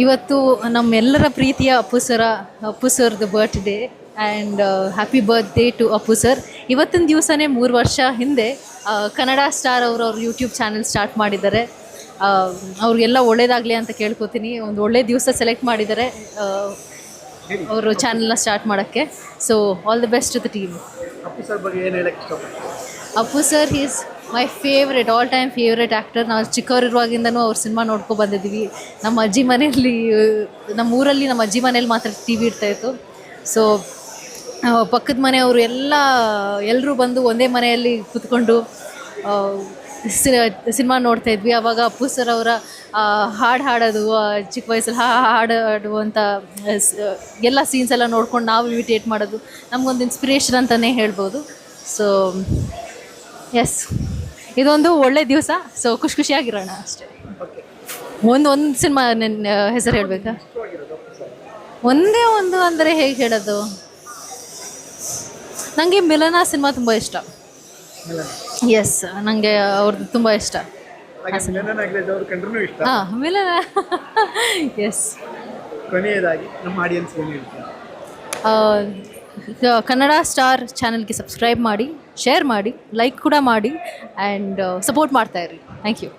ಇವತ್ತು ನಮ್ಮೆಲ್ಲರ ಪ್ರೀತಿಯ ಅಪ್ಪು ಸರ ಅಪ್ಪು ಸರ್ದು birthday and happy birthday to Appu sir. ಇವತ್ತಿನ ದಿವಸನೇ ಮೂರು ವರ್ಷ ಹಿಂದೆ ಕನ್ನಡ ಸ್ಟಾರ್ ಅವರು ಅವ್ರ ಯೂಟ್ಯೂಬ್ ಚಾನೆಲ್ ಸ್ಟಾರ್ಟ್ ಮಾಡಿದ್ದಾರೆ. ಅವ್ರಿಗೆಲ್ಲ ಒಳ್ಳೇದಾಗಲಿ ಅಂತ ಕೇಳ್ಕೊತೀನಿ. ಒಂದು ಒಳ್ಳೆ ದಿವಸ ಸೆಲೆಕ್ಟ್ ಮಾಡಿದ್ದಾರೆ ಅವರು ಚಾನಲ್ನ ಸ್ಟಾರ್ಟ್ ಮಾಡೋಕ್ಕೆ. So all the best the team Appu sir ಬಗ್ಗೆ ಏನು ಹೇಳಕ್ಕೆ Appu sir is my favourite all time favourite actor ನಾವು ಚಿಕ್ಕವರಿರುವಾಗಿಂದನೂ ಅವ್ರ ಸಿನಿಮಾ ನೋಡ್ಕೊ ಬಂದಿದ್ದೀವಿ ನಮ್ಮ ಅಜ್ಜಿ ಮನೆಯಲ್ಲಿ, ನಮ್ಮ ಊರಲ್ಲಿ ನಮ್ಮ ಅಜ್ಜಿ ಮನೇಲಿ ಮಾತ್ರ ಟಿ ವಿ ಇರ್ತಾಯಿತ್ತು ಸೊ ಪಕ್ಕದ ಮನೆಯವರು ಎಲ್ಲ ಎಲ್ಲರೂ ಬಂದು ಒಂದೇ ಮನೆಯಲ್ಲಿ ಕೂತ್ಕೊಂಡು ಸಿನಿಮಾ ನೋಡ್ತಾ ಇದ್ವಿ. ಆವಾಗ ಅಪ್ಪು ಸರ್ ಅವರ ಹಾಡು ಹಾಡೋದು ಚಿಕ್ಕ ವಯಸ್ಸಲ್ಲಿ ಹಾ ಹಾಡು ಹಾಡುವಂಥ ಎಲ್ಲ ಸೀನ್ಸ್ ಎಲ್ಲ ನೋಡ್ಕೊಂಡು ನಾವು ಇಮಿಟೇಟ್ ಮಾಡೋದು. ನಮಗೊಂದು ಇನ್ಸ್ಪಿರೇಷನ್ ಅಂತಲೇ ಹೇಳ್ಬೋದು. ಸೊ ಎಸ್ ಇದೊಂದು ಒಳ್ಳೆ ದಿವಸ ಸೊ ಖುಷಿ ಖುಷಿಯಾಗಿರೋಣ ಅಷ್ಟೇ. ಒಂದು ಒಂದು ಸಿನಿಮಾ ನನ್ನ ಹೆಸರು ಹೇಳಬೇಕಾ? ಒಂದೇ ಒಂದು ಅಂದರೆ ಹೇಗೆ ಹೇಳೋದು? ನನಗೆ ಮಿಲನ ಸಿನಿಮಾ ತುಂಬ ಇಷ್ಟ. ಎಸ್ ನನಗೆ ಅವ್ರದ್ದು ತುಂಬ ಇಷ್ಟ. ಹಾಂ ಮಿಲನ. ಎಸ್ ಕೊನೆಯದಾಗಿ ನಮ್ಮ ಆಡಿಯನ್ಸ್ ಕನ್ನಡ ಸ್ಟಾರ್ ಚಾನಲ್ಗೆ ಸಬ್ಸ್ಕ್ರೈಬ್ ಮಾಡಿ ಶೇರ್ ಮಾಡಿ ಲೈಕ್ ಕೂಡ ಮಾಡಿ ಆ್ಯಂಡ್ ಸಪೋರ್ಟ್ ಮಾಡ್ತಾಯಿರಿ ಥ್ಯಾಂಕ್ ಯು